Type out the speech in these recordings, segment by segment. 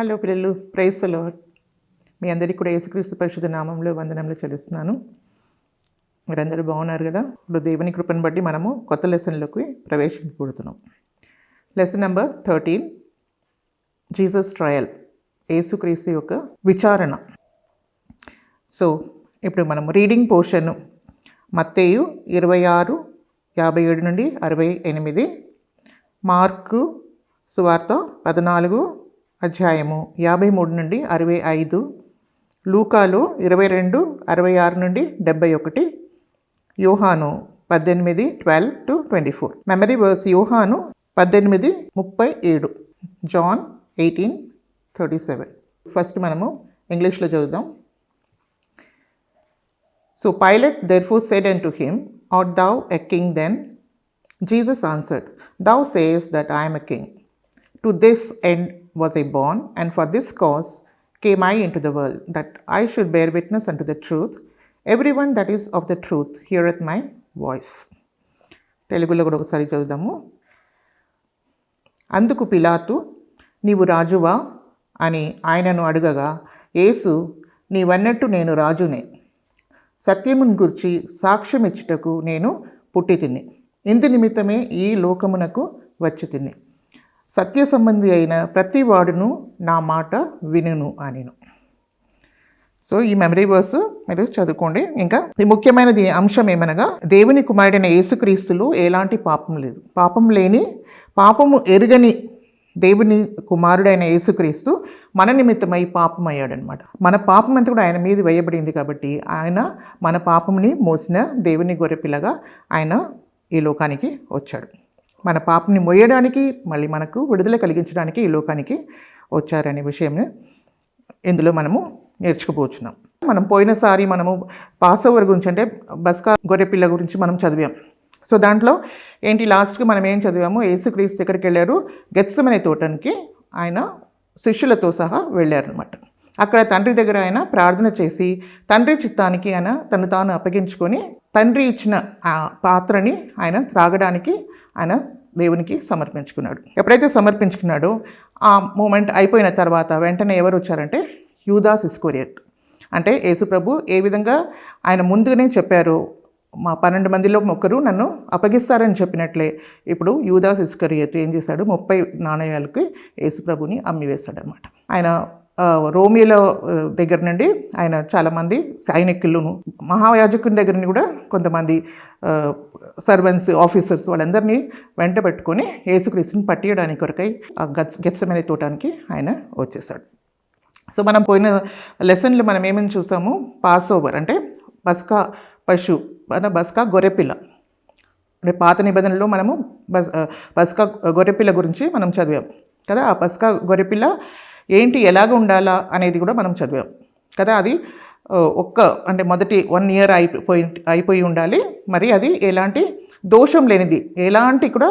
Hello పిల్లలు ప్రైస్లో మీ అందరికీ కూడా యేసుక్రీస్తు పరిశుద్ధ నామంలో వందనంలో చెల్లిస్తున్నాను. మీరందరూ బాగున్నారు కదా? ఇప్పుడు దేవుని కృపను బట్టి మనము కొత్త లెసన్లోకి ప్రవేశించబడుతున్నాం lesson number thirteen Jesus trial యేసుక్రీస్తు యొక్క విచారణ. సో ఇప్పుడు మనం రీడింగ్ పోర్షన్ మత్తేయు ఇరవై ఆరు యాభై ఏడు నుండి అరవై ఎనిమిది మార్కు సువార్త పద్నాలుగు అధ్యాయము యాభై మూడు నుండి అరవై ఐదు లూకాలో ఇరవై రెండు అరవై ఆరు నుండి డెబ్బై ఒకటి యోహాను పద్దెనిమిది twelve to twenty four. Memory verse యోహాను పద్దెనిమిది ముప్పై ఏడు John eighteen thirty seven first మనము ఇంగ్లీష్లో చదువుదాం. Pilate therefore said and to him art thou a king then Jesus answered thou sayest that I'm a king to this end was I born, and for this cause came I into the world, that I should bear witness unto the truth. Everyone that is of the truth heareth my voice. తెలుగులో కూడా ఒకసారి చదువుదాము అందుకు పిలాతు నీవు రాజువా అని ఆయనను అడగగా యేసు నీవన్నట్టు నేను రాజునే సత్యమును గురించి సాక్ష్యం ఇచ్చుటకు నేను పుట్టి తిని ఇందు నిమిత్తమే ఈ లోకమునకు వచ్చి తిని సత్య సంబంధి అయిన ప్రతి వాడును నా మాట వినును అనిను. సో ఈ మెమరీ వర్స్ మీరు చదువుకోండి. ఇంకా ఈ ముఖ్యమైనది అంశం ఏమనగా దేవుని కుమారుడైన యేసుక్రీస్తులో ఎలాంటి పాపం లేదు. పాపం లేని పాపము ఎరుగని దేవుని కుమారుడైన యేసుక్రీస్తు మన నిమిత్తమై పాపం అయ్యాడనమాట మన పాపం అంతా కూడా ఆయన మీద వేయబడింది కాబట్టి ఆయన మన పాపంని మోసిన దేవుని గొర్రెపిల్లగా ఆయన ఈ లోకానికి వచ్చాడు. మన పాపని మోయడానికి మళ్ళీ మనకు విడుదల కలిగించడానికి ఈ లోకానికి వచ్చారనే విషయం ఇందులో మనము నేర్చుకుపోతున్నాం మనం పోయినసారి మనము పాస్ ఓవర్ గురించి అంటే బస్కా గొర్రెపిల్ల గురించి మనం చదివాం. సో దాంట్లో ఏంటి లాస్ట్కి మనం ఏం చదివాము? యేసుక్రీస్తు ఎక్కడికి వెళ్ళారు గెత్సమనే తోటనికి ఆయన శిష్యులతో సహా వెళ్ళారనమాట అక్కడ తండ్రి దగ్గర ఆయన ప్రార్థన చేసి తండ్రి చిత్తానికి ఆయన తను తాను అప్పగించుకొని తండ్రి ఇచ్చిన ఆ పాత్రని ఆయన త్రాగడానికి ఆయన దేవునికి సమర్పించుకున్నాడు. ఎప్పుడైతే సమర్పించుకున్నాడో ఆ మూమెంట్ అయిపోయిన తర్వాత వెంటనే ఎవరు వచ్చారంటే యూదాస్ ఇస్కోరియట్ అంటే యేసుప్రభు ఏ విధంగా ఆయన ముందుగానే చెప్పారు మా పన్నెండు మందిలో ఒకరు నన్ను అప్పగిస్తారని చెప్పినట్లే ఇప్పుడు యూదాస్ ఇస్కరియత్ ఏం చేశాడు? ముప్పై నాణయాలకి యేసుప్రభుని అమ్మివేశాడనమాట ఆయన రోమిల దగ్గర నుండి ఆయన చాలామంది సైనికులను మహాయాజకుని దగ్గర నుండి కూడా కొంతమంది సర్వెంట్స్ ఆఫీసర్స్ వాళ్ళందరినీ వెంట పెట్టుకొని యేసుక్రీస్తుని పట్టియడానికి కొరకై ఆ గచ్చమైన తోటానికి ఆయన వచ్చేసాడు సో మనం పోయిన లెసన్లో మనం ఏమని చూస్తాము పాస్ ఓవర్ అంటే బస్కా పశు మన బస్కా గొర్రెపిల్ల. అంటే పాత నిబంధనలో మనము బస్ బస్కా గొర్రెపిల్ల గురించి మనం చదివాం కదా ఆ బస్కా గొర్రెపిల్ల ఏంటి ఎలాగ ఉండాలా అనేది కూడా మనం చదివాం. కదా అది ఒక్క అంటే మొదటి వన్ ఇయర్ అయిపోయి అయిపోయి ఉండాలి. మరి అది ఎలాంటి దోషం లేనిది ఎలాంటి కూడా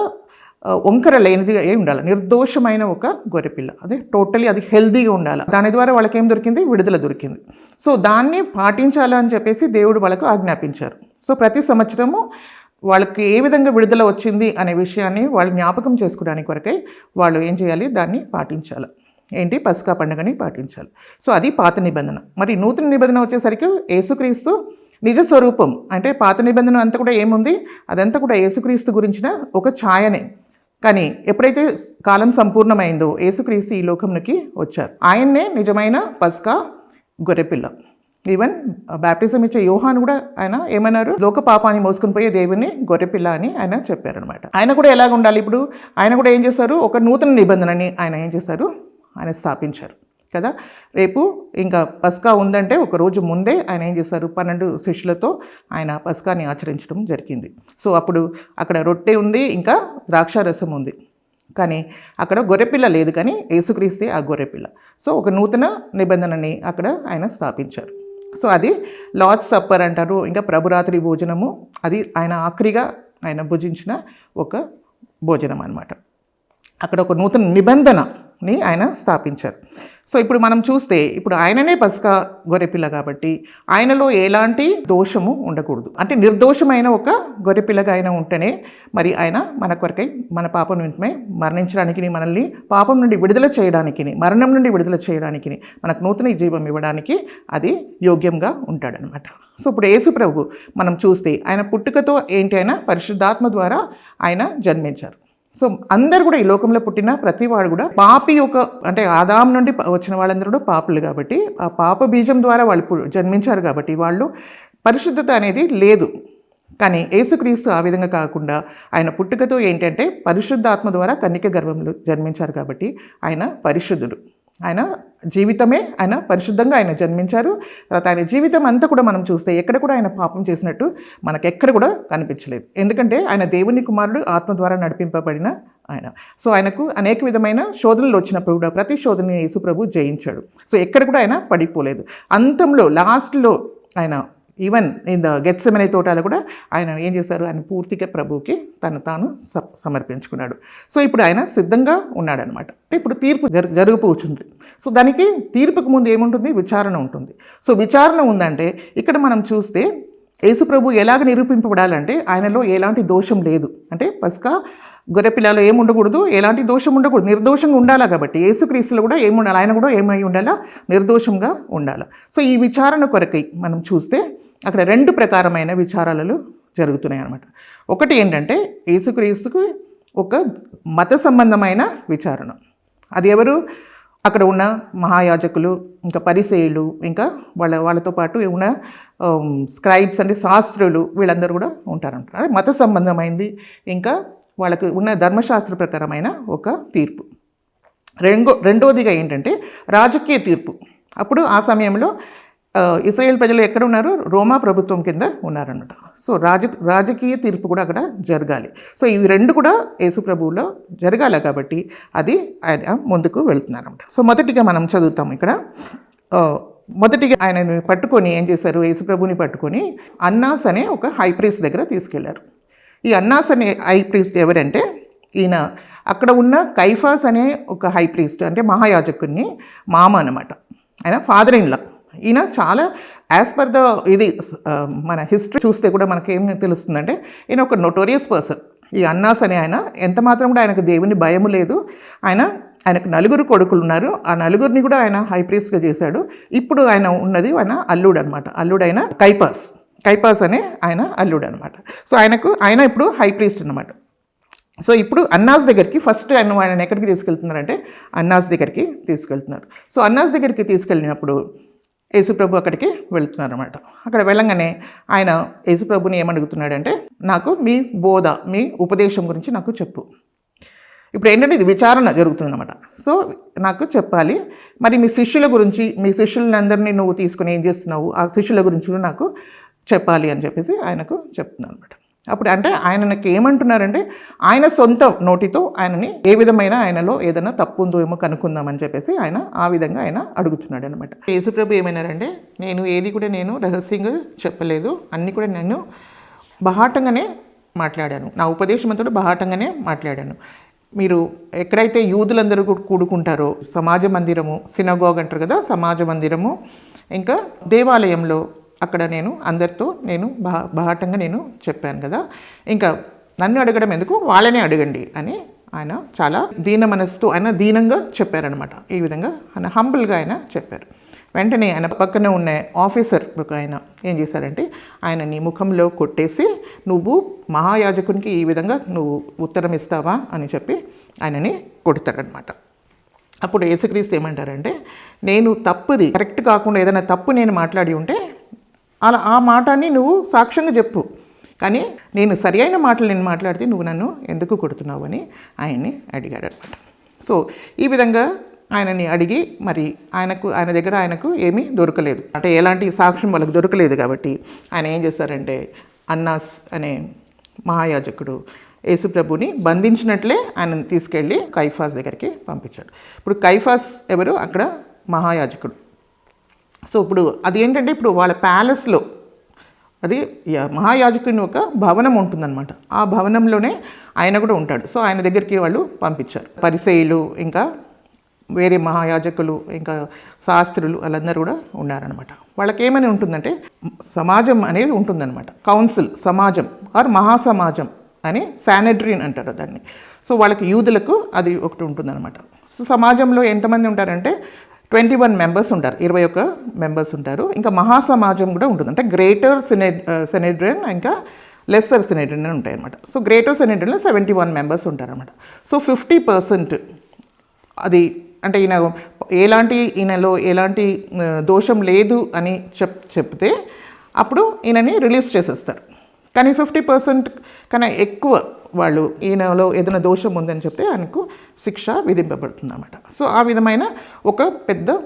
వంకర లేనిది అయి ఉండాలి. నిర్దోషమైన ఒక గొర్రెపిల్ల. అదే టోటలీ అది హెల్దీగా ఉండాలి. దాని ద్వారా వాళ్ళకి ఏం దొరికింది? విడుదల దొరికింది. సో దాన్ని పాటించాలని చెప్పేసి దేవుడు వాళ్ళకు ఆజ్ఞాపించారు. సో ప్రతి సంవత్సరము వాళ్ళకి ఏ విధంగా విడుదల వచ్చింది అనే విషయాన్ని వాళ్ళు జ్ఞాపకం చేసుకోవడానికి కొరకై వాళ్ళు ఏం చేయాలి? దాన్ని పాటించాలి. ఏంటి? పసుకా పండుగని పాటించాలి. సో అది పాత నిబంధన. మరి నూతన నిబంధన వచ్చేసరికి యేసుక్రీస్తు నిజ స్వరూపం. అంటే పాత నిబంధన అంతా కూడా ఏముంది? అదంతా కూడా యేసుక్రీస్తు గురించిన ఒక ఛాయనే. కానీ ఎప్పుడైతే కాలం సంపూర్ణమైందో యేసుక్రీస్తు ఈ లోకంలోకి వచ్చారు. ఆయన్నే నిజమైన పస్కా గొర్రెపిల్ల. ఈవెన్ బ్యాప్టిజం ఇచ్చే యోహాన్ కూడా ఆయన ఏమన్నారు? లోక పాపాన్ని మోసుకుని పోయే దేవుని గొర్రెపిల్ల అని ఆయన చెప్పారనమాట ఆయన కూడా ఎలాగ ఉండాలి ఇప్పుడు? ఆయన కూడా ఏం చేస్తారు? ఒక నూతన నిబంధనని ఆయన ఏం చేస్తారు? ఆయన స్థాపించారు. కదా? రేపు ఇంకా పస్కా ఉందంటే ఒక రోజు ముందే ఆయన ఏం చేశారు? పన్నెండు శిష్యులతో ఆయన పస్కాని ఆచరించడం జరిగింది. సో అప్పుడు అక్కడ రొట్టె ఉంది ఇంకా ద్రాక్షారసం ఉంది. కానీ అక్కడ గొర్రెపిల్ల లేదు కానీ యేసుక్రీస్తే ఆ గొర్రెపిల్ల. సో ఒక నూతన నిబంధనని అక్కడ ఆయన స్థాపించారు. సో అది లార్డ్ సప్పర్ అంటారు ఇంకా ప్రభురాత్రి భోజనము అది ఆయన ఆఖరిగా ఆయన భుజించిన ఒక భోజనం అన్నమాట. అక్కడ ఒక నూతన నిబంధన ని ఆయన స్థాపించారు. సో ఇప్పుడు మనం చూస్తే ఇప్పుడు ఆయననే పసుక గొర్రెపిల్ల కాబట్టి ఆయనలో ఎలాంటి దోషము ఉండకూడదు. అంటే నిర్దోషమైన ఒక గొర్రెపిల్లగా ఆయన ఉంటేనే మరి ఆయన మన కొరకై మన పాపం నిమిత్తమై మరణించడానికి మనల్ని పాపం నుండి విడుదల చేయడానికి మరణం నుండి విడుదల చేయడానికి మనకు నూతన జీవం ఇవ్వడానికి అది యోగ్యంగా ఉంటాడనమాట సో ఇప్పుడు యేసు ప్రభు మనం చూస్తే ఆయన పుట్టుకతో ఏంటి ఆయన? పరిశుద్ధాత్మ ద్వారా ఆయన జన్మించారు. సో అందరు కూడా ఈ లోకంలో పుట్టిన ప్రతి వాడు కూడా పాపి ఒక అంటే ఆదాం నుండి వచ్చిన వాళ్ళందరూ కూడా పాపులు కాబట్టి ఆ పాప బీజం ద్వారా వాళ్ళు జన్మించారు కాబట్టి వాళ్ళు పరిశుద్ధత అనేది లేదు. కానీ యేసుక్రీస్తు ఆ విధంగా కాకుండా ఆయన పుట్టుకతో ఏంటంటే పరిశుద్ధాత్మ ద్వారా కన్నిక గర్భంలో జన్మించారు కాబట్టి ఆయన పరిశుద్ధుడు. ఆయన జీవితమే ఆయన పరిశుద్ధంగా ఆయన జన్మించారు. తర్వాత ఆయన జీవితం అంతా కూడా మనం చూస్తే ఎక్కడ కూడా ఆయన పాపం చేసినట్టు మనకు ఎక్కడ కూడా కనిపించలేదు. ఎందుకంటే ఆయన దేవుని కుమారుడు ఆత్మ ద్వారా నడిపింపబడిన ఆయన. సో ఆయనకు అనేక విధమైన శోధనలు వచ్చినప్పుడు కూడా ప్రతి శోధనని యేసుప్రభు జయించాడు. సో ఎక్కడ కూడా ఆయన పడిపోలేదు. అంతంలో లాస్ట్లో ఆయన ఈవెన్ ఇన్ ద గెత్సెమనే తోటలో కూడా ఆయన ఏం చేశారు? ఆయన పూర్తిగా ప్రభువుకి తను తాను స సమర్పించుకున్నాడు. సో ఇప్పుడు ఆయన సిద్ధంగా ఉన్నాడనమాట ఇప్పుడు తీర్పు జరు జరగపోతుంది సో దానికి తీర్పుకు ముందు ఏముంటుంది? విచారణ ఉంటుంది. సో విచారణ ఉందంటే ఇక్కడ మనం చూస్తే యేసుప్రభు ఎలాగ నిరూపింపబడాలంటే ఆయనలో ఎలాంటి దోషం లేదు. అంటే పసుక గొర్రెపిల్లలో ఏమి ఉండకూడదు? ఎలాంటి దోషం ఉండకూడదు. నిర్దోషంగా ఉండాలా కాబట్టి యేసుక్రీస్తులు కూడా ఏమి ఉండాలి? ఆయన కూడా ఏమై ఉండాలా? నిర్దోషంగా ఉండాలి. సో ఈ విచారణ కొరకై మనం చూస్తే అక్కడ రెండు ప్రకారమైన విచారాలు జరుగుతున్నాయి అన్నమాట. ఒకటి ఏంటంటే యేసుక్రీస్తుకు ఒక మత సంబంధమైన విచారణ. అది ఎవరు? అక్కడ ఉన్న మహాయాజకులు ఇంకా పరిసేయులు ఇంకా వాళ్ళ వాళ్ళతో పాటు ఉన్న స్క్రైబ్స్ అంటే శాస్త్రులు వీళ్ళందరూ కూడా ఉంటారంటారు మత సంబంధమైంది ఇంకా వాళ్ళకు ఉన్న ధర్మశాస్త్ర ప్రకారమైన ఒక తీర్పు. రెండో రెండోదిగా ఏంటంటే రాజకీయ తీర్పు. అప్పుడు ఆ సమయంలో ఇస్రాయేల్ ప్రజలు ఎక్కడ ఉన్నారు? రోమా ప్రభుత్వం కింద ఉన్నారన్నమాట. సో రాజ రాజకీయ తీర్పు కూడా అక్కడ జరగాలి. సో ఇవి రెండు కూడా యేసు ప్రభువులో జరగాలి కాబట్టి అది ఆయన ముందుకు వెళుతున్నారన్నమాట. సో మొదటిగా మనం చదువుతాం ఇక్కడ. మొదటిగా ఆయనను పట్టుకొని ఏం చేశారు? యేసు ప్రభుని పట్టుకొని అన్నాస్ అనే ఒక హై ప్రీస్ దగ్గర తీసుకెళ్ళారు. ఈ అన్నాస్ అనే హై ప్రీస్ట్ ఎవరంటే ఈయన అక్కడ ఉన్న కైఫాస్ అనే ఒక హై ప్రీస్ట్ అంటే మహాయాజకుని మామ అనమాట ఆయన ఫాదర్ ఇన్లా ఈయన చాలా యాజ్ పర్ ద ఇది మన హిస్టరీ చూస్తే కూడా మనకి తెలుస్తుందంటే ఈయన ఒక నోటోరియస్ పర్సన్ ఈ అన్నాస్ అనే ఆయన ఎంత మాత్రం కూడా ఆయనకు దేవుని భయం లేదు. ఆయన ఆయనకు నలుగురు కొడుకులు ఉన్నారు. ఆ నలుగురిని కూడా ఆయన హైప్రీస్గా చేశాడు. ఇప్పుడు ఆయన ఉన్నది ఆయన అల్లుడు అనమాట అల్లుడైన కైపాస్. కైపాస్ అనే ఆయన అల్లుడు అనమాట సో ఆయనకు ఆయన ఇప్పుడు హైప్రీస్ట్ అనమాట సో ఇప్పుడు అన్నాస్ దగ్గరికి ఫస్ట్ ఆయన ఆయన ఎక్కడికి తీసుకెళ్తున్నారంటే అన్నాస్ దగ్గరికి తీసుకెళ్తున్నారు. సో అన్నాస్ దగ్గరికి తీసుకెళ్ళినప్పుడు యేసుప్రభు అక్కడికి వెళ్తున్నారు అనమాట అక్కడ వెళ్ళంగానే ఆయన యేసుప్రభుని ఏమడుగుతున్నాడంటే నాకు మీ బోధ మీ ఉపదేశం గురించి నాకు చెప్పు. ఇప్పుడు ఏంటంటే ఇది విచారణ జరుగుతుందన్నమాట. సో నాకు చెప్పాలి మరి మీ శిష్యుల గురించి మీ శిష్యులందరినీ నువ్వు తీసుకుని ఏం చేస్తున్నావు? ఆ శిష్యుల గురించి కూడా నాకు చెప్పాలి అని చెప్పేసి ఆయనకు చెప్తున్నాను అనమాట అప్పుడు అంటే ఆయనకి ఏమంటున్నారంటే ఆయన సొంత నోటితో ఆయనని ఏ విధమైన ఆయనలో ఏదైనా తప్పు ఉందో ఏమో కనుక్కుందామని చెప్పేసి ఆయన ఆ విధంగా ఆయన అడుగుతున్నాడు అనమాట యేసుప్రభు ఏమైనారంటే నేను ఏది కూడా నేను రహస్యంగా చెప్పలేదు అన్నీ కూడా నేను బహాటంగానే మాట్లాడాను. నా ఉపదేశం అంతా బహాటంగానే మాట్లాడాను. మీరు ఎక్కడైతే యూదులందరూ కూడుకుంటారో సమాజ మందిరము సినగోగ్ అంటారు కదా సమాజ మందిరము ఇంకా దేవాలయంలో అక్కడ నేను అందరితో నేను బహా బహాటంగా నేను చెప్పాను కదా. ఇంకా నన్ను అడగడం ఎందుకు? వాళ్ళనే అడగండి అని ఆయన చాలా దీన మనస్సుతో ఆయన దీనంగా చెప్పారనమాట ఈ విధంగా ఆయన హంబుల్గా ఆయన చెప్పారు. వెంటనే ఆయన పక్కన ఉన్న ఆఫీసర్ ఒక ఆయన ఏం చేశారంటే ఆయన నీ ముఖంలో కొట్టేసి నువ్వు మహాయాజకునికి ఈ విధంగా నువ్వు ఉత్తరం ఇస్తావా? అని చెప్పి ఆయనని కొడతాడనమాట అప్పుడు యేసుక్రీస్తు ఏమంటారంటే నేను తప్పుది కరెక్ట్ కాకుండా ఏదైనా తప్పు నేను మాట్లాడి ఉంటే అలా ఆ మాటని నువ్వు సాక్ష్యంగా చెప్పు. కానీ నేను సరి అయిన మాటలు నేను మాట్లాడితే నువ్వు నన్ను ఎందుకు కొడుతున్నావు అని ఆయన్ని అడిగాడు అనమాట సో ఈ విధంగా ఆయనని అడిగి మరి ఆయనకు ఆయన దగ్గర ఆయనకు ఏమీ దొరకలేదు. అంటే ఎలాంటి సాక్ష్యం వాళ్ళకి దొరకలేదు కాబట్టి ఆయన ఏం చేస్తారంటే అన్నాస్ అనే మహాయాజకుడు యేసుప్రభుని బంధించినట్లే ఆయనను తీసుకెళ్ళి కైఫాస్ దగ్గరికి పంపించాడు. ఇప్పుడు కైఫాస్ ఎవరు? అక్కడ మహాయాజకుడు. సో ఇప్పుడు అది ఏంటంటే ఇప్పుడు వాళ్ళ ప్యాలెస్లో అది మహాయాజకుని ఒక భవనం ఉంటుందన్నమాట. ఆ భవనంలోనే ఆయన కూడా ఉంటాడు. సో ఆయన దగ్గరికి వాళ్ళు పంపించారు. పరిసయులు ఇంకా వేరే మహాయాజకులు ఇంకా శాస్త్రులు వాళ్ళందరూ కూడా ఉన్నారనమాట వాళ్ళకి ఏమని ఉంటుందంటే సమాజం అనేది ఉంటుందన్నమాట. కౌన్సిల్ సమాజం ఆర్ మహాసమాజం అని శానిటరీన్ అంటారు దాన్ని. సో వాళ్ళకి యూదులకు అది ఒకటి ఉంటుందన్నమాట. సో సమాజంలో ఎంతమంది ఉంటారంటే ట్వంటీ వన్ మెంబర్స్ ఉంటారు. ఇరవై ఒక్క మెంబర్స్ ఉంటారు. ఇంకా మహాసమాజం కూడా ఉంటుంది. అంటే గ్రేటర్ సెనెడ్ సెనెడ్రియన్ ఇంకా లెస్సర్ సెనెడ్రియన్ ఉంటాయి అనమాట సో గ్రేటర్ సెనెడ్రియన్లో సెవెంటీ వన్ మెంబర్స్ ఉంటారన్నమాట. సో ఫిఫ్టీ పర్సెంట్ అది అంటే ఈయన ఎలాంటి ఈయనలో ఎలాంటి uh, దోషం లేదు అని చెప్ చెప్తే అప్పుడు ఈయనని రిలీజ్ చేసేస్తారు. కానీ ఫిఫ్టీ పర్సెంట్ కన్నా ఎక్కువ వాళ్ళు ఈయనలో ఏదైనా దోషం ఉందని చెప్తే ఆయనకు శిక్ష విధింపబడుతుంది అన్నమాట సో ఆ విధమైన ఒక పెద్ద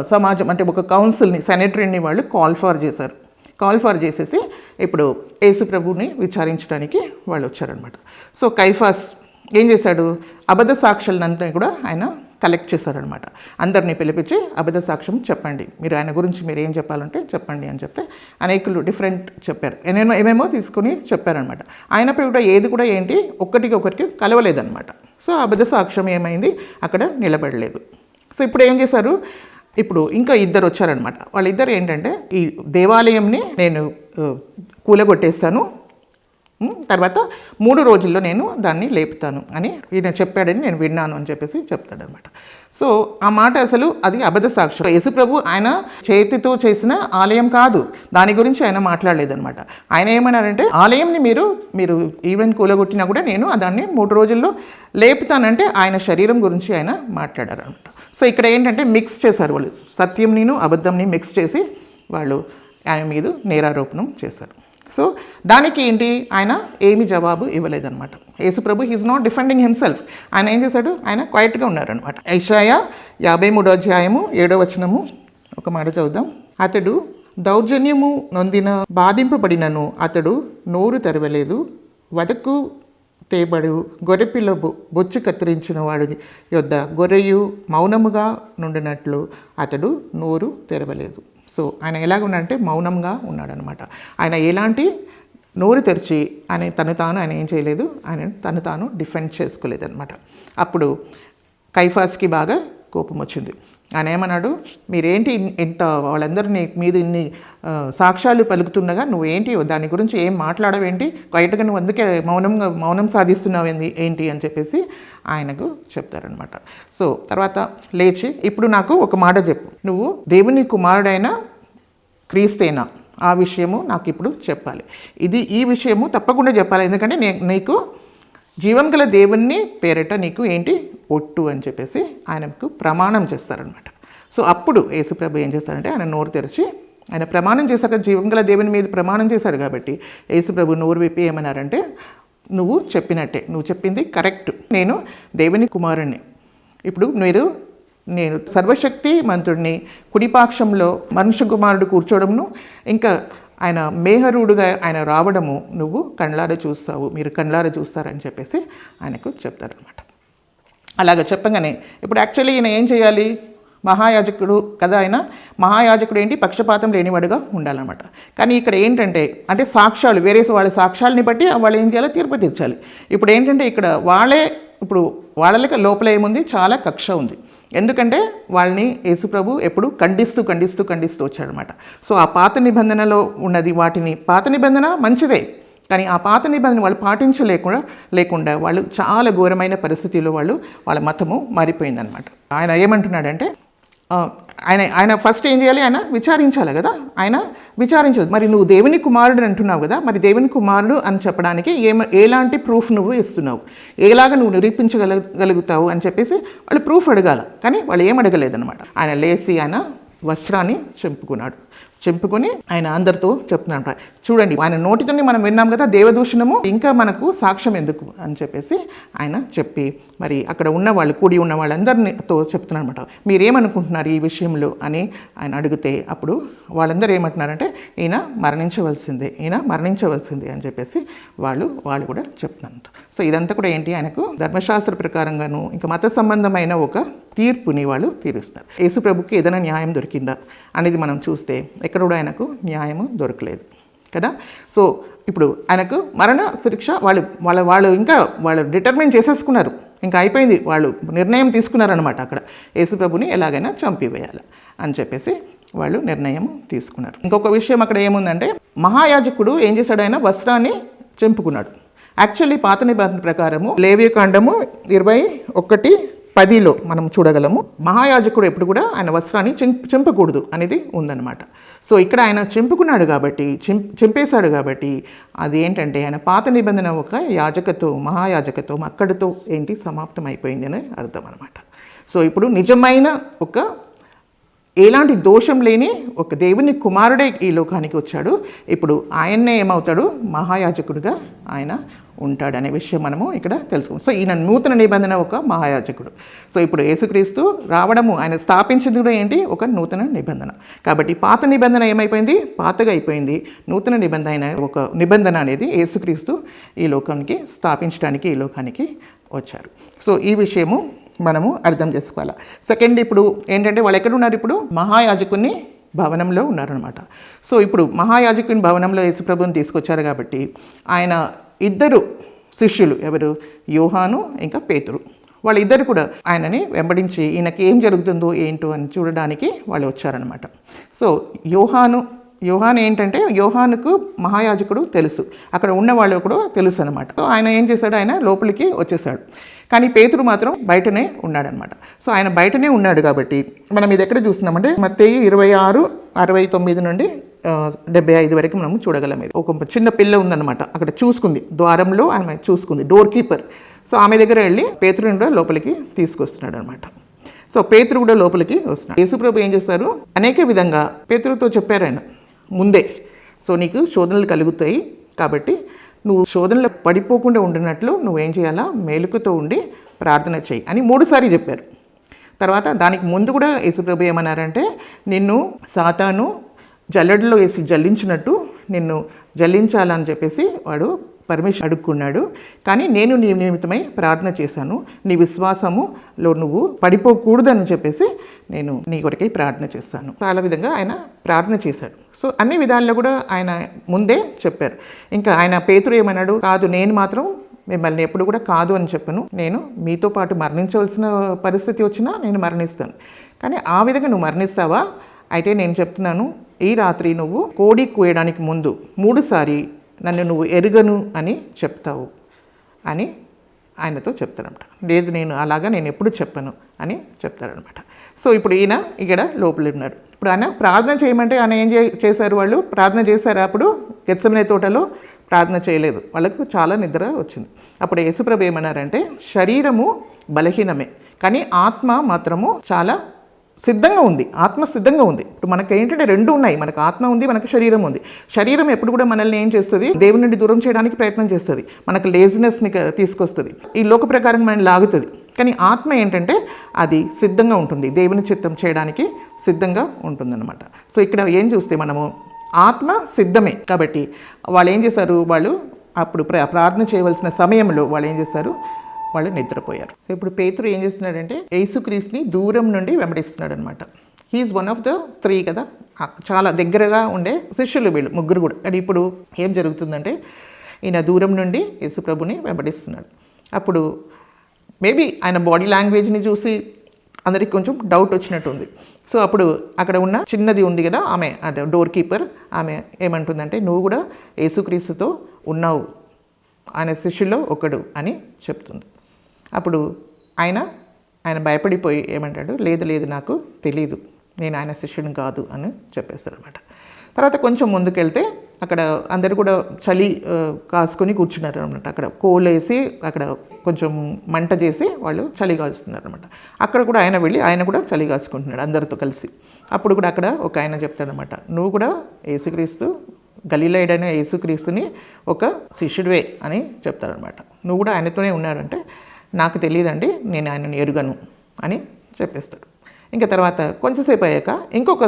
సమాజం అంటే ఒక కౌన్సిల్ని సెనేటరీని వాళ్ళు కాల్ ఫార్ చేశారు. కాల్ ఫార్ చేసేసి ఇప్పుడు యేసు ప్రభుని విచారించడానికి వాళ్ళు వచ్చారనమాట సో కైఫాస్ ఏం చేశాడు? అబద్ధ సాక్షులనంతా కూడా ఆయన కలెక్ట్ చేశారనమాట. అందరినీ పిలిపించి అబద్ధ సాక్ష్యం చెప్పండి. మీరు ఆయన గురించి మీరు ఏం చెప్పాలంటే చెప్పండి అని చెప్తే అనేకులు డిఫరెంట్ చెప్పారు. ఏమేమో ఏమేమో తీసుకుని చెప్పారనమాట. అయినప్పుడు కూడా ఏది కూడా ఏంటి ఒక్కటికి ఒకరికి కలవలేదనమాట. సో అబద్ధ సాక్ష్యం ఏమైంది? అక్కడ నిలబడలేదు. సో ఇప్పుడు ఏం చేశారు? ఇప్పుడు ఇంకా ఇద్దరు వచ్చారనమాట. వాళ్ళిద్దరు ఏంటంటే ఈ దేవాలయంని నేను కూలగొట్టేస్తాను తర్వాత మూడు రోజుల్లో నేను దాన్ని లేపుతాను అని ఈయన చెప్పాడని నేను విన్నాను అని చెప్పేసి చెప్తాడనమాట. సో ఆ మాట అసలు అది అబద్ధ సాక్ష్యం. యేసుప్రభు ఆయన చేతితో చేసిన ఆలయం కాదు. దాని గురించి ఆయన మాట్లాడలేదనమాట. ఆయన ఏమన్నారంటే ఆలయంని మీరు మీరు ఈవెంట్ కూలగొట్టినా కూడా నేను దాన్ని మూడు రోజుల్లో లేపుతానంటే ఆయన శరీరం గురించి ఆయన మాట్లాడారనమాట. సో ఇక్కడ ఏంటంటే మిక్స్ చేశారు వాళ్ళు. సత్యంనిను అబద్ధంని మిక్స్ చేసి వాళ్ళు ఆయన మీద నేరారోపణం చేశారు. సో దానికి ఏంటి? ఆయన ఏమి జవాబు ఇవ్వలేదన్నమాట. యేసుప్రభు హీస్ నాట్ డిఫెండింగ్ హిమ్సెల్ఫ్ ఆయన ఏం చేశాడు? ఆయన క్వైట్గా ఉన్నారనమాట ఐషాయ యాభై మూడో అధ్యాయము ఏడో వచనము ఒక మాట చదువుదాం. అతడు దౌర్జన్యము నొందిన బాధింపబడినను అతడు నోరు తెరవలేదు వదకు తేబడు గొర్రెపిల్ల బొ- బొచ్చు కత్తిరించిన వాడి యొద్ద గొర్రెయు మౌనముగా నుండినట్లు అతడు నోరు తెరవలేదు. సో ఆయన ఎలాగ ఉన్నాడంటే మౌనంగా ఉన్నాడనమాట ఆయన ఎలాంటి నోరు తెరిచి ఆయన తను తాను ఆయన ఏం చేయలేదు ఆయన తను తాను డిఫెండ్ చేసుకోలేదనమాట అప్పుడు కైఫాస్కి బాగా కోపం వచ్చింది. ఆయన ఏమన్నాడు మీరేంటి ఇంత వాళ్ళందరినీ మీద ఇన్ని సాక్ష్యాలు పలుకుతుండగా నువ్వేంటి దాని గురించి ఏం మాట్లాడవేంటి? బయటగా నువ్వు అందుకే మౌనంగా మౌనం సాధిస్తున్నావు ఏంది ఏంటి? అని చెప్పేసి ఆయనకు చెప్తారనమాట సో తర్వాత లేచి ఇప్పుడు నాకు ఒక మాట చెప్పు. నువ్వు దేవుని కుమారుడైన క్రీస్తేనా? ఆ విషయము నాకు ఇప్పుడు చెప్పాలి. ఇది ఈ విషయము తప్పకుండా చెప్పాలి. ఎందుకంటే నే నీకు జీవం గల దేవుణ్ణి పేరిట నీకు ఏంటి? ఒట్టు అని చెప్పేసి ఆయనకు ప్రమాణం చేస్తారనమాట సో అప్పుడు యేసుప్రభు ఏం చేస్తారంటే ఆయన నోరు తెరిచి ఆయన ప్రమాణం చేశాక జీవం గల దేవుని మీద ప్రమాణం చేశాడు కాబట్టి యేసుప్రభు నోరు విప్పి ఏమన్నారంటే నువ్వు చెప్పినట్టే నువ్వు చెప్పింది కరెక్ట్. నేను దేవుని కుమారుణ్ణి. ఇప్పుడు మీరు నేను సర్వశక్తి మంత్రుడిని కుడిపాక్షంలో మనుష్య కుమారుడు కూర్చోవడంను ఇంకా ఆయన మేహరుడుగా ఆయన రావడము నువ్వు కళ్ళారా చూస్తావు మీరు కళ్ళారా చూస్తారని చెప్పేసి ఆయనకు చెప్తారనమాట అలాగ చెప్పగానే ఇప్పుడు యాక్చువల్లీ ఈయన ఏం చేయాలి? మహాయాజకుడు కదా ఆయన? మహాయాజకుడు ఏంటి? పక్షపాతం లేనివాడుగా ఉండాలన్నమాట. కానీ ఇక్కడ ఏంటంటే అంటే సాక్ష్యాలు వేరే వాళ్ళ సాక్ష్యాలని బట్టి వాళ్ళు ఏం చేయాలో? తీర్పు తీర్చాలి. ఇప్పుడు ఏంటంటే ఇక్కడ వాళ్ళే ఇప్పుడు వాళ్ళకి లోపల ఏముంది? చాలా కక్ష ఉంది. ఎందుకంటే వాళ్ళని యేసుప్రభు ఎప్పుడు ఖండిస్తూ ఖండిస్తూ ఖండిస్తూ వచ్చాడనమాట. సో ఆ పాత నిబంధనలో ఉన్నది వాటిని పాత నిబంధన మంచిదే. కానీ ఆ పాత నిబంధన వాళ్ళు పాటించలేకుండా లేకుండా వాళ్ళు చాలా ఘోరమైన పరిస్థితిలో వాళ్ళు వాళ్ళ మతము మారిపోయిందనమాట. ఆయన ఏమంటున్నాడంటే ఆయన ఆయన ఫస్ట్ ఏం చేయాలి? ఆయన విచారించాలి కదా? ఆయన విచారించదు. మరి నువ్వు దేవుని కుమారుడు అంటున్నావు కదా? మరి దేవుని కుమారుడు అని చెప్పడానికి ఏ ఎలాంటి ప్రూఫ్ నువ్వు ఇస్తున్నావు? ఎలాగ నువ్వు నిరూపించగలగలుగుతావు అని చెప్పేసి వాళ్ళు ప్రూఫ్ అడగాల. కానీ వాళ్ళు ఏం అడగలేదన్నమాట. ఆయన లేచి ఆయన వస్త్రాన్ని చెంపుకున్నాడు. చెంపుకొని ఆయన అందరితో చెప్తున్నాడు చూడండి ఆయన నోటితోని మనం విన్నాం కదా దేవదూషణము ఇంకా మనకు సాక్ష్యం ఎందుకు అని చెప్పేసి ఆయన చెప్పి మరి అక్కడ ఉన్న వాళ్ళు కూడి ఉన్న వాళ్ళందరితో చెప్తున్నారు అనమాట మీరేమనుకుంటున్నారు ఈ విషయంలో అని ఆయన అడిగితే అప్పుడు వాళ్ళందరూ ఏమంటున్నారంటే ఈయన మరణించవలసిందే ఈయన మరణించవలసిందే అని చెప్పేసి వాళ్ళు వాళ్ళు కూడా చెప్తున్నారు సో ఇదంతా కూడా ఏంటి? ఆయనకు ధర్మశాస్త్ర ప్రకారంగాను ఇంకా మత సంబంధమైన ఒక తీర్పుని వాళ్ళు తీరుస్తారు. యేసుప్రభుకి ఏదైనా న్యాయం దొరికిందా అనేది మనం చూస్తే ఎక్కడ కూడా ఆయనకు న్యాయము దొరకలేదు కదా? సో ఇప్పుడు ఆయనకు మరణ శిక్ష వాళ్ళు వాళ్ళ వాళ్ళు ఇంకా వాళ్ళు డిటర్మిన్ చేసేసుకున్నారు. ఇంకా అయిపోయింది. వాళ్ళు నిర్ణయం తీసుకున్నారనమాట అక్కడ. యేసుప్రభుని ఎలాగైనా చంపివేయాలి అని చెప్పేసి వాళ్ళు నిర్ణయం తీసుకున్నారు. ఇంకొక విషయం అక్కడ ఏముందంటే మహాయాజకుడు ఏం చేశాడు ఆయన? వస్త్రాన్ని చెంపుకున్నాడు. యాక్చువల్లీ పాత నిబంధన ప్రకారము లేవ్యకాండము ఇరవై ఒకటి పదిలో మనం చూడగలము. మహాయాజకుడు ఎప్పుడు కూడా ఆయన వస్త్రాన్ని చింప చింపకూడదు అనేది ఉందన్నమాట. సో ఇక్కడ ఆయన చింపుకున్నాడు కాబట్టి చిం చింపేశాడు కాబట్టి అది ఏంటంటే ఆయన పాత నిబంధన ఒక యాజకతో మహాయాజకతో అక్కడితో ఏంటి సమాప్తం అయిపోయింది అని అర్థం అనమాట సో ఇప్పుడు నిజమైన ఒక ఎలాంటి దోషం లేని ఒక దేవుని కుమారుడే ఈ లోకానికి వచ్చాడు. ఇప్పుడు ఆయన్నే ఏమవుతాడు? మహాయాజకుడుగా ఆయన ఉంటాడు అనే విషయం మనము ఇక్కడ తెలుసుకుంటాం సో ఈయన నూతన నిబంధన ఒక మహాయాజకుడు. సో ఇప్పుడు యేసుక్రీస్తు రావడము ఆయన స్థాపించింది కూడా ఏంటి? ఒక నూతన నిబంధన. కాబట్టి పాత నిబంధన ఏమైపోయింది? పాతగా అయిపోయింది. నూతన నిబంధన అయిన ఒక నిబంధన అనేది యేసుక్రీస్తు ఈ లోకానికి స్థాపించడానికి ఈ లోకానికి వచ్చారు. సో ఈ విషయము మనము అర్థం చేసుకోవాలి. సెకండ్ ఇప్పుడు ఏంటంటే వాళ్ళు ఎక్కడ ఉన్నారు ఇప్పుడు? మహాయాజకుని భవనంలో ఉన్నారనమాట సో ఇప్పుడు మహాయాజకుని భవనంలో యేసుప్రభుని తీసుకొచ్చారు కాబట్టి ఆయన ఇద్దరు శిష్యులు ఎవరు? యోహాను ఇంకా పేతురు. వాళ్ళిద్దరు కూడా ఆయనని వెంబడించి ఈయనకి ఏం జరుగుతుందో ఏంటో అని చూడడానికి వాళ్ళు వచ్చారనమాట సో యోహాను యోహాన్ ఏంటంటే యోహానుకు మహాయాజకుడు తెలుసు. అక్కడ ఉన్న వాళ్ళు కూడా తెలుసు అనమాట సో ఆయన ఏం చేశాడు? ఆయన లోపలికి వచ్చేసాడు కానీ పేతురు మాత్రం బయటనే ఉన్నాడనమాట సో ఆయన బయటనే ఉన్నాడు కాబట్టి మనం ఇది ఎక్కడ చూస్తున్నామంటే మత్తయి ఇరవై ఆరు అరవై తొమ్మిది నుండి డెబ్బై ఐదు వరకు మనం చూడగలం ఇది. ఒక చిన్న పిల్ల ఉందన్నమాట. అక్కడ చూసుకుంది. ద్వారంలో ఆమె చూసుకుంది. Door keeper. సో ఆమె దగ్గర వెళ్ళి పేతుడిని కూడా లోపలికి తీసుకొస్తున్నాడు అనమాట సో పేతురు కూడా లోపలికి వస్తున్నాడు. యేసుప్రభు ఏం చేస్తారు? అనేక విధంగా పేతురుతో చెప్పారు ఆయన. ముందే. సో నీకు శోధనలు కలుగుతాయి కాబట్టి నువ్వు శోధనలో పడిపోకుండా ఉండినట్లు నువ్వేం చేయాలా? మేలుకుతో ఉండి ప్రార్థన చేయి అని మూడుసారి చెప్పారు. తర్వాత దానికి ముందు కూడా యేసుప్రభు ఏమన్నారంటే నిన్ను సాతాను జల్లడిలో వేసి జల్లించినట్టు నిన్ను జల్లించాలని చెప్పేసి వాడు పర్మిషన్ అడుక్కున్నాడు. కానీ నేను నీ నిమిత్తమై ప్రార్థన చేశాను. నీ విశ్వాసములో నువ్వు పడిపోకూడదని చెప్పేసి నేను నీ కొరకై ప్రార్థన చేస్తాను చాలా విధంగా ఆయన ప్రార్థన చేశాడు. సో అన్ని విధాల్లో కూడా ఆయన ముందే చెప్పారు. ఇంకా ఆయన పేతురు ఏమన్నాడు? కాదు నేను మాత్రం మిమ్మల్ని ఎప్పుడు కూడా కాదు అని చెప్పను. నేను మీతో పాటు మరణించవలసిన పరిస్థితి వచ్చినా నేను మరణిస్తాను. కానీ ఆ విధంగా నువ్వు మరణిస్తావా? అయితే నేను చెప్తున్నాను ఈ రాత్రి నువ్వు కోడి కోయడానికి ముందు మూడుసారి నన్ను నువ్వు ఎరుగను అని చెప్తావు అని ఆయనతో చెప్తారనమాట లేదు నేను అలాగా నేను ఎప్పుడు చెప్పను అని చెప్తారనమాట సో ఇప్పుడు ఈయన ఇక్కడ లోపల ఉన్నాడు ఇప్పుడు ఆయన ప్రార్థన చేయమంటే ఆయన ఏం చే- చేశారు వాళ్ళు? ప్రార్థన చేశారు అప్పుడు? గెచ్చమనే తోటలో ప్రార్థన చేయలేదు. వాళ్ళకు చాలా నిద్ర వచ్చింది. అప్పుడు యేసుప్రభు ఏమన్నారంటే శరీరము బలహీనమే కానీ ఆత్మ మాత్రము చాలా సిద్ధంగా ఉంది. ఆత్మ సిద్ధంగా ఉంది. ఇప్పుడు మనకి ఏంటంటే రెండు ఉన్నాయి. మనకు ఆత్మ ఉంది మనకు శరీరం ఉంది. శరీరం ఎప్పుడు కూడా మనల్ని ఏం చేస్తుంది? దేవుని నుండి దూరం చేయడానికి ప్రయత్నం చేస్తుంది. మనకు లేజినెస్ని తీసుకొస్తుంది. ఈ లోక ప్రకారం మనల్ని లాగుతుంది. కానీ ఆత్మ ఏంటంటే అది సిద్ధంగా ఉంటుంది. దేవుని చిత్తం చేయడానికి సిద్ధంగా ఉంటుందన్నమాట. సో ఇక్కడ ఏం చూస్తే మనము ఆత్మ సిద్ధమే. కాబట్టి వాళ్ళు ఏం చేశారు? వాళ్ళు అప్పుడు ప్ర- ప్రార్థన చేయవలసిన సమయంలో వాళ్ళు ఏం చేశారు? వాళ్ళు నిద్రపోయారు. సో ఇప్పుడు పేతురు ఏం చేస్తున్నాడంటే యేసుక్రీస్ని దూరం నుండి వెంబడిస్తున్నాడు అనమాట he's one of the three కదా చాలా దగ్గరగా ఉండే శిష్యులు వీళ్ళు ముగ్గురు కూడా. కానీ ఇప్పుడు ఏం జరుగుతుందంటే ఈయన దూరం నుండి యేసుప్రభుని వెంబడిస్తున్నాడు. అప్పుడు మేబీ ఆయన బాడీ లాంగ్వేజ్ని చూసి అందరికి కొంచెం డౌట్ వచ్చినట్టు ఉంది. సో అప్పుడు అక్కడ ఉన్న చిన్నది ఉంది కదా ఆమె అంటే డోర్ కీపర్ ఆమె ఏమంటుందంటే నువ్వు కూడా యేసుక్రీస్తుతో ఉన్నావు. ఆయన శిష్యుల్లో ఒకడు అని చెప్తుంది. అప్పుడు ఆయన ఆయన భయపడిపోయి ఏమంటాడు లేదు లేదు నాకు తెలియదు నేను ఆయన శిష్యుని కాదు అని చెప్పేస్తారు అనమాట తర్వాత కొంచెం ముందుకెళ్తే అక్కడ అందరు కూడా చలి కాసుకొని కూర్చున్నారు అనమాట అక్కడ కోలేసి అక్కడ కొంచెం మంట చేసి వాళ్ళు చలి కాస్తున్నారు అనమాట అక్కడ కూడా ఆయన వెళ్ళి ఆయన కూడా చలి కాసుకుంటున్నాడు అందరితో కలిసి. అప్పుడు కూడా అక్కడ ఒక ఆయన చెప్తాడనమాట నువ్వు కూడా ఏసుక్రీస్తు గలీలైడైన యేసుక్రీస్తుని ఒక శిష్యుడివే అని చెప్తారనమాట నువ్వు కూడా ఆయనతోనే ఉన్నాడంటే నాకు తెలియదండి నేను ఆయనను ఎరుగను అని చెప్పేస్తాడు. ఇంకా తర్వాత కొంచెంసేపు అయ్యాక ఇంకొక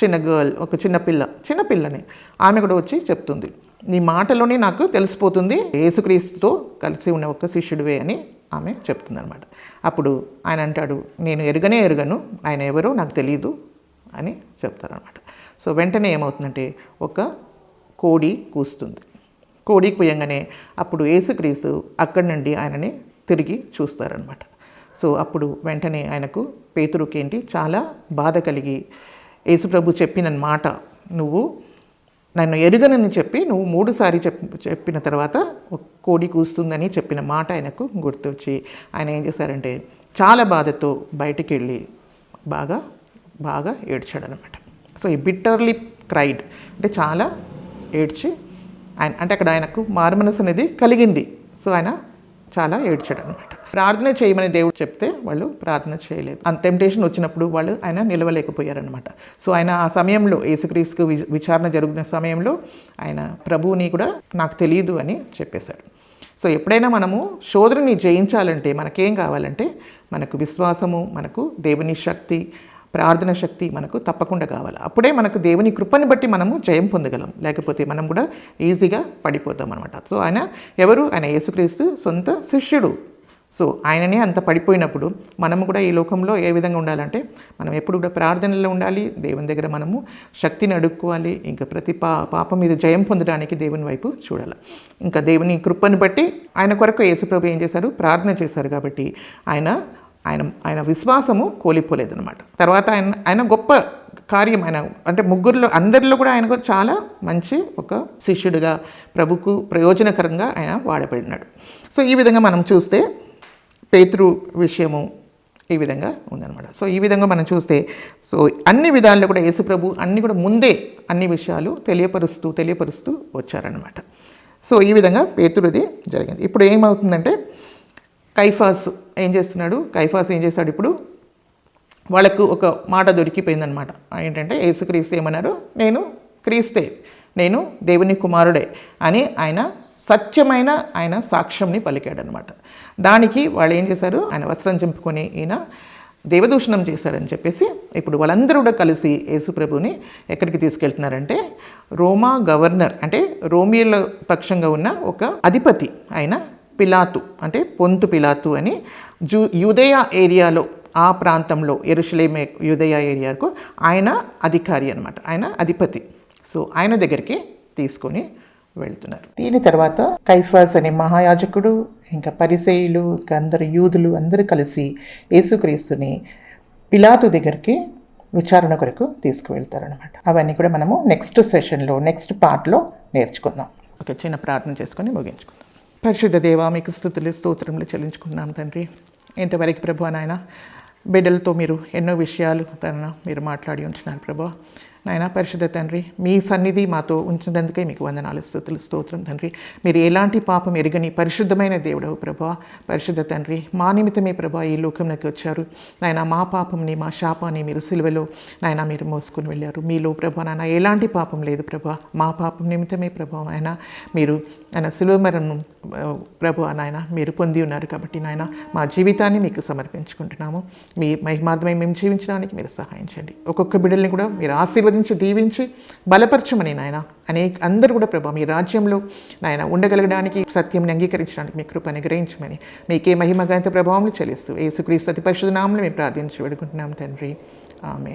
చిన్న గర్ల్ ఒక చిన్న పిల్ల చిన్న పిల్లని ఆమె కూడా వచ్చి చెప్తుంది. నీ మాటలోనే నాకు తెలిసిపోతుంది యేసుక్రీస్తుతో కలిసి ఉన్న ఒక శిష్యుడివే అని ఆమె చెప్తుంది అనమాట అప్పుడు ఆయన అంటాడు నేను ఎరుగనే ఎరుగను ఆయన ఎవరో నాకు తెలియదు అని చెప్తారనమాట సో వెంటనే ఏమవుతుందంటే ఒక కోడి కూస్తుంది. కోడి కుయంగానే అప్పుడు యేసుక్రీస్తు అక్కడి నుండి ఆయనని తిరిగి చూస్తారనమాట సో అప్పుడు వెంటనే ఆయనకు పేతురుకేంటి చాలా బాధ కలిగి యేసుప్రభు చెప్పిన మాట నువ్వు నన్ను ఎరుగనని చెప్పి నువ్వు మూడుసారి చెప్ చెప్పిన తర్వాత ఒక కోడి కూస్తుందని చెప్పిన మాట ఆయనకు గుర్తొచ్చి ఆయన ఏం చేశారంటే చాలా బాధతో బయటికి వెళ్ళి బాగా బాగా ఏడ్చాడనమాట సో ఈ బిట్టర్లీ క్రైడ్ అంటే చాలా ఏడ్చి ఆయన అంటే అక్కడ ఆయనకు మారుమనసు అనేది కలిగింది. సో ఆయన చాలా ఏడ్చాడు అనమాట ప్రార్థన చేయమని దేవుడు చెప్తే వాళ్ళు ప్రార్థన చేయలేదు. అంత టెంప్టేషన్ వచ్చినప్పుడు వాళ్ళు ఆయన నిలవలేకపోయారనమాట. సో ఆయన ఆ సమయంలో యేసుక్రీస్తుకు వి- విచారణ జరుగుతున్న సమయంలో ఆయన ప్రభువుని కూడా నాకు తెలియదు అని చెప్పేశాడు. సో ఎప్పుడైనా మనము శోధనని జయించాలంటే మనకేం కావాలంటే మనకు విశ్వాసము మనకు దేవుని శక్తి ప్రార్థన శక్తి మనకు తప్పకుండా కావాలి. అప్పుడే మనకు దేవుని కృపని బట్టి మనము జయం పొందగలం. లేకపోతే మనం కూడా ఈజీగా పడిపోతాం అనమాట సో ఆయన ఎవరు? ఆయన యేసుక్రీస్తు సొంత శిష్యుడు. సో ఆయననే అంత పడిపోయినప్పుడు మనము కూడా ఈ లోకంలో ఏ విధంగా ఉండాలంటే మనం ఎప్పుడు కూడా ప్రార్థనలో ఉండాలి. దేవుని దగ్గర మనము శక్తిని అడుక్కోవాలి. ఇంకా ప్రతి పా పాపం మీద జయం పొందడానికి దేవుని వైపు చూడాలి. ఇంకా దేవుని కృపను బట్టి ఆయన కొరకు యేసుప్రభు ఏం చేశారు? ప్రార్థన చేశారు కాబట్టి ఆయన ఆయన ఆయన విశ్వాసము కోల్పోలేదన్నమాట. తర్వాత ఆయన ఆయన గొప్ప కార్యం ఆయన అంటే ముగ్గురులో అందరిలో కూడా ఆయన కూడా చాలా మంచి ఒక శిష్యుడిగా ప్రభుకు ప్రయోజనకరంగా ఆయన వాడబడినాడు. సో ఈ విధంగా మనం చూస్తే పేతురు విషయము ఈ విధంగా ఉందన్నమాట. సో ఈ విధంగా మనం చూస్తే సో అన్ని విధాల్లో కూడా యేసుప్రభు అన్ని కూడా ముందే అన్ని విషయాలు తెలియపరుస్తూ తెలియపరుస్తూ వచ్చారనమాట సో ఈ విధంగా పేతురుది జరిగింది. ఇప్పుడు ఏమవుతుందంటే కైఫాస్ ఏం చేస్తున్నాడు? కైఫాస్ ఏం చేశాడు ఇప్పుడు? వాళ్ళకు ఒక మాట దొరికిపోయిందనమాట ఏంటంటే యేసుక్రీస్తు ఏమన్నారు? నేను క్రీస్తే నేను దేవుని కుమారుడే అని ఆయన సత్యమైన ఆయన సాక్ష్యంని పలికాడనమాట దానికి వాళ్ళు ఏం చేశారు? ఆయన వస్త్రం చంపుకొని ఈయన దేవదూషణం చేశాడని చెప్పేసి ఇప్పుడు వాళ్ళందరూ కూడా కలిసి యేసుప్రభుని ఎక్కడికి తీసుకెళ్తున్నారంటే రోమా గవర్నర్ అంటే రోమియోల పక్షంగా ఉన్న ఒక అధిపతి ఆయన పిలాతు అంటే పొంతు పిలాతు అని జూ యుదయ ఏరియాలో ఆ ప్రాంతంలో ఎరుషలేమే యుదయ ఏరియాకు ఆయన అధికారి అనమాట ఆయన అధిపతి. సో ఆయన దగ్గరికి తీసుకొని వెళ్తున్నారు. దీని తర్వాత కైఫాస్ అనే మహాయాజకుడు ఇంకా పరిసయులు ఇంకా అందరు యూదులు అందరూ కలిసి యేసుక్రీస్తుని పిలాతు దగ్గరికి విచారణ కొరకు తీసుకువెళ్తారనమాట అవన్నీ కూడా మనము నెక్స్ట్ సెషన్లో నెక్స్ట్ పార్ట్లో నేర్చుకుందాం. ఒక చిన్న ప్రార్థన చేసుకొని ముగించుకుందాం. పరిశుద్ధ దేవా మీకు స్థుతులు స్తోత్రములు చెల్లించుకున్నాం తండ్రి. ఇంతవరకు ప్రభు నాయన బిడ్డలతో మీరు ఎన్నో విషయాలు తన మీరు మాట్లాడి ఉంచినారు ప్రభు నాయన పరిశుద్ధ తండ్రి మీ సన్నిధి మాతో ఉంచినందుకే మీకు వందనాలు స్థుతులు స్తోత్రం తండ్రి. మీరు ఎలాంటి పాపం ఎరగని పరిశుద్ధమైన దేవుడవు ప్రభా. పరిశుద్ధ తండ్రి మా నిమిత్తమే ప్రభా ఈ లోకంలోకి వచ్చారు. నాయన మా పాపంని మా శాపాన్ని మీరు సిలువలో నాయన మీరు మోసుకొని వెళ్ళారు. మీలో ప్రభా నాయన ఎలాంటి పాపం లేదు ప్రభా. మా పాపం నిమిత్తమే ప్రభా ఆయన మీరు ఆయన సిలువ మరణం ప్రభు నాయన మీరు పొంది ఉన్నారు కాబట్టి నాయన మా జీవితాన్ని మీకు సమర్పించుకుంటున్నాము. మీ మహిమార్థమై మేము జీవించడానికి మీరు సహాయం చేయండి. ఒక్కొక్క బిడ్డల్ని కూడా మీరు ఆశీర్వదించి దీవించి బలపరచమని నాయన. అనేక అందరూ కూడా ప్రభా మీ రాజ్యంలో నాయన ఉండగలగడానికి సత్యంని అంగీకరించడానికి మీ కృపని గ్రహించమని మీకే మహిమగంత ప్రభావం చెల్లిస్తూ యేసుక్రీస్తు అతి పరిశుధనామని మేము ప్రార్థించి వేడుకుంటున్నాం తండ్రి. ఆమె